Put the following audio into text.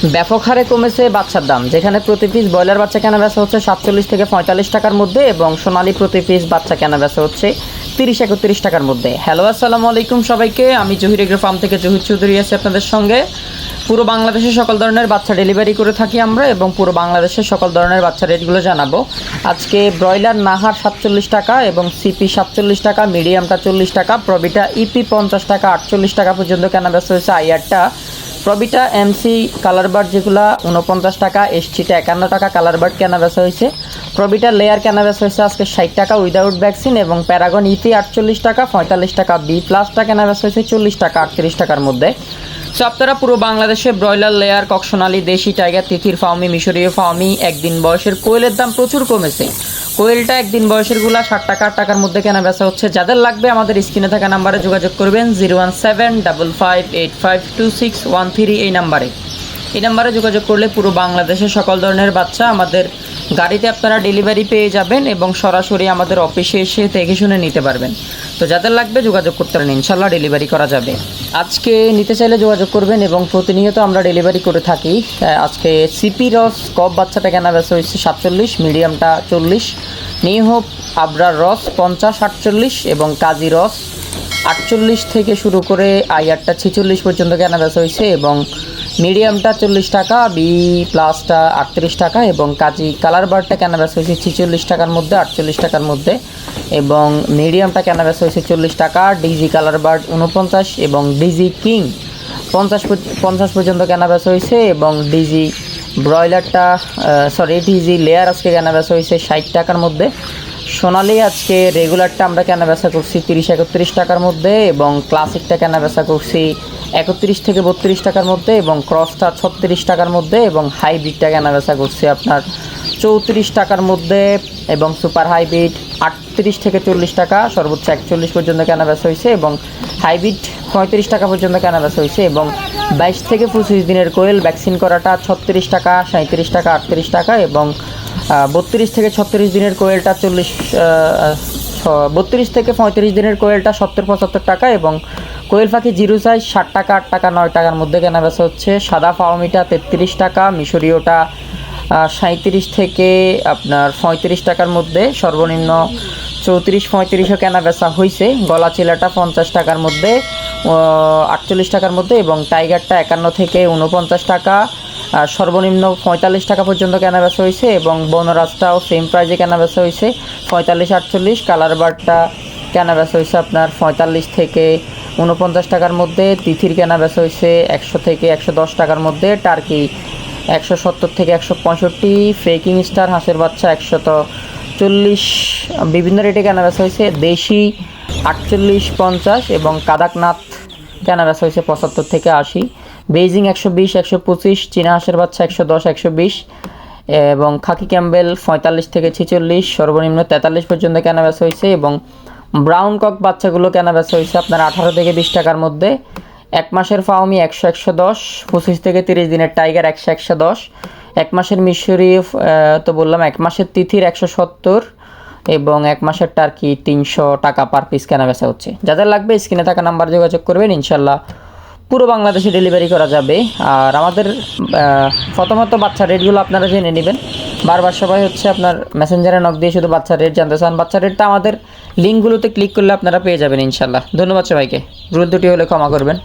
ব্যাপক হারে কমেছে বাচ্চার দাম, যেখানে প্রতি পিস ব্রয়লার বাচ্চা কেনা বেচা হচ্ছে সাতচল্লিশ থেকে পঁয়তাল্লিশ টাকার মধ্যে এবং সোনালী প্রতি পিস বাচ্চা কেনা বেচা হচ্ছে তিরিশ একত্রিশ টাকার মধ্যে। হ্যালো আসসালামু আলাইকুম সবাইকে, আমি জহির এগ্রো ফার্ম থেকে জহির চৌধুরী আছি আপনাদের সঙ্গে। পুরো বাংলাদেশে সকল ধরনের বাচ্চা ডেলিভারি করে থাকি আমরা এবং পুরো বাংলাদেশের সকল ধরনের বাচ্চা রেটগুলো জানাব। আজকে ব্রয়লার নাহার সাতচল্লিশ টাকা এবং সিপি সাতচল্লিশ টাকা মিডিয়ামটা চল্লিশ টাকা, প্রবিটা ইপি পঞ্চাশ টাকা, আটচল্লিশ টাকা পর্যন্ত কেনা বেচা হয়েছে আইয়ারটা প্রবিটা এমসি কালার বার্ড যেগুলো উনপঞ্চাশ টাকা এসটিটা একান্ন টাকা কালার বার্ড কেনা বেচা হয়েছে। প্রবিটা লেয়ার কেনা বেচা হয়েছে আজকে ষাট টাকা উইদাউট ভ্যাকসিন এবং প্যারাগন ইপি আটচল্লিশ টাকা, পঁয়তাল্লিশ টাকা বি প্লাসটা কেনা বেচা হয়েছে চল্লিশ টাকা, আটত্রিশ টাকার মধ্যে। সো আপনারা পুরো বাংলাদেশে ব্রয়লার লেয়ার, ককশনালি, দেশি টাইগার, তিথির ফাউমি মিশরীয় ফাউমি একদিন বয়সের কোয়েলের দাম প্রচুর কমেছে। কোয়েলটা একদিন বয়সেরগুলা ষাট টাকা, আট টাকার মধ্যে কেনা বেচা হচ্ছে। যাদের লাগবে আমাদের স্ক্রিনে থাকা নাম্বারে যোগাযোগ করবেন, zero one seven double five eight five two six one three এই নাম্বারে। এই নাম্বারে যোগাযোগ করলে পুরো বাংলাদেশের সকল ধরনের বাচ্চা আমাদের গাড়িতে আপনারা ডেলিভারি পেয়ে যাবেন এবং সরাসরি আমাদের অফিসে এসে দেখে শুনে নিতে পারবেন। তো যাদের লাগবে যোগাযোগ করতে পারেন, ইনশাল্লাহ ডেলিভারি করা যাবে। আজকে নিতে চাইলে যোগাযোগ করবেন এবং প্রতিনিয়ত আমরা ডেলিভারি করে থাকি। আজকে সিপি রস কপ বাচ্চাটা কেনা বেচা হয়েছে সাতচল্লিশ, মিডিয়ামটা চল্লিশ নিহোপ আবরার রস পঞ্চাশ, আটচল্লিশ এবং কাজী রস আটচল্লিশ থেকে শুরু করে আইয়ারটা ছেচল্লিশ পর্যন্ত কেনা বেচা হয়েছে এবং মিডিয়ামটা চল্লিশ টাকা বি প্লাসটা আটত্রিশ টাকা এবং কাজী কালার বারটা কেনা বেচা হয়েছে ছেচল্লিশ টাকার মধ্যে, আটচল্লিশ টাকার মধ্যে। এবং মিডিয়ামটা কেনা বেচা হয়েছে চল্লিশ টাকা ডিজি কালার বার্ড উনপঞ্চাশ এবং ডিজি কিং পঞ্চাশ পঞ্চাশ পর্যন্ত কেনা বেচা হয়েছে এবং ডিজি ব্রয়লারটা সরি ডিজি লেয়ার আজকে কেনা বেচা হয়েছে ষাট টাকার মধ্যে। সোনালি আজকে রেগুলারটা আমরা কেনা বেচা করছি তিরিশ একত্রিশ টাকার মধ্যে এবং ক্লাসিকটা কেনা বেচা করছি একত্রিশ থেকে বত্রিশ টাকার মধ্যে এবং ক্রসটা ছত্রিশ টাকার মধ্যে এবং হাইব্রিডটা কেনা বেচা করছি আপনার চৌত্রিশ টাকার মধ্যে এবং সুপার হাইব্রিড আটত্রিশ থেকে চল্লিশ টাকা, সর্বোচ্চ একচল্লিশ পর্যন্ত কেনা বেচা হয়েছে এবং হাইব্রিড পঁয়ত্রিশ টাকা পর্যন্ত কেনা বেচা হয়েছে এবং বাইশ থেকে পঁচিশ দিনের কোয়েল ভ্যাকসিন করাটা ছত্রিশ টাকা সাঁত্রিশ টাকা, আটত্রিশ টাকা এবং বত্রিশ থেকে ছত্রিশ দিনের কোয়েলটা চল্লিশ বত্রিশ থেকে পঁয়ত্রিশ দিনের কোয়েলটা সত্তর, পঁচাত্তর টাকা এবং কোয়েল পাখি জিরো সাইজ ষাট টাকা, আট টাকা, নয় টাকার মধ্যে কেনা বেচা হচ্ছে। সাদা ফাওমিটা তেত্রিশ টাকা, মিশরীয়টা সাঁত্রিশ থেকে আপনার পঁয়ত্রিশ টাকার মধ্যে সর্বনিম্ন চৌত্রিশ পঁয়ত্রিশও কেনা বেচা হয়েছে গলা চিলাটা পঞ্চাশ টাকার মধ্যে আটচল্লিশ টাকার মধ্যে এবং টাইগারটা একান্ন থেকে উনপঞ্চাশ টাকা, আর সর্বনিম্ন পঁয়তাল্লিশ টাকা পর্যন্ত কেনা বেচা হয়েছে এবং বনরাজটাও সেম প্রাইজে কেনা বেচা হয়েছে পঁয়তাল্লিশ, আটচল্লিশ কালার বারটা কেনা বেচা হয়েছে আপনার পঁয়তাল্লিশ থেকে উনপঞ্চাশ টাকার মধ্যে, তিথির কেনা বেচা হয়েছে একশো থেকে একশো দশ টাকার মধ্যে টার্কি একশো সত্তর থেকে একশো পঁয়ষট্টি ফেকিং স্টার হাঁসের বাচ্চা একশত চল্লিশ। বিভিন্ন রেটে কেনা বেচা হয়েছে, দেশি আটচল্লিশ পঞ্চাশ এবং কাদাকনাথ কেনা বেচা হয়েছে পঁচাত্তর থেকে আশি। বেইজিং একশো বিশ, একশো পঁচিশ, চীনা হাঁসের বাচ্চা একশো দশ, একশো বিশ এবং খাকি ক্যাম্বেল পঁয়তাল্লিশ থেকে ছেচল্লিশ, সর্বনিম্ন তেতাল্লিশ পর্যন্ত কেনা বেচা হয়েছে এবং ব্রাউন কক বাচ্চাগুলো কেনা বেচা হয়েছে আপনার আঠারো থেকে বিশ টাকার মধ্যে। এক মাসের ফাউমি একশো একশো দশ, পঁচিশ থেকে তিরিশ দিনের টাইগার একশো একশো দশ। এক মাসের মিশরি তো বললাম এক মাসের তিথির একশো সত্তর এবং এক মাসের টার্কি তিনশো টাকা পার পিস কেনা বেচা হচ্ছে। যাদের লাগবে স্ক্রিনে থাকা নাম্বার যোগাযোগ করবেন, ইনশাল্লাহ পুরো বাংলাদেশে ডেলিভারি করা যাবে। আর আমাদের প্রথমত বাচ্চা রেটগুলো আপনারা জেনে নেবেন। বারবার সবাই হচ্ছে আপনার মেসেঞ্জারে নক দিয়ে শুধু বাচ্চা রেট জানতে চান। বাচ্চা রেটটা আমাদের লিঙ্কগুলোতে ক্লিক করলে আপনারা পেয়ে যাবেন, ইনশাল্লাহ। ধন্যবাদ সবাইকে। ভুল দুটি হলে ক্ষমা করবেন।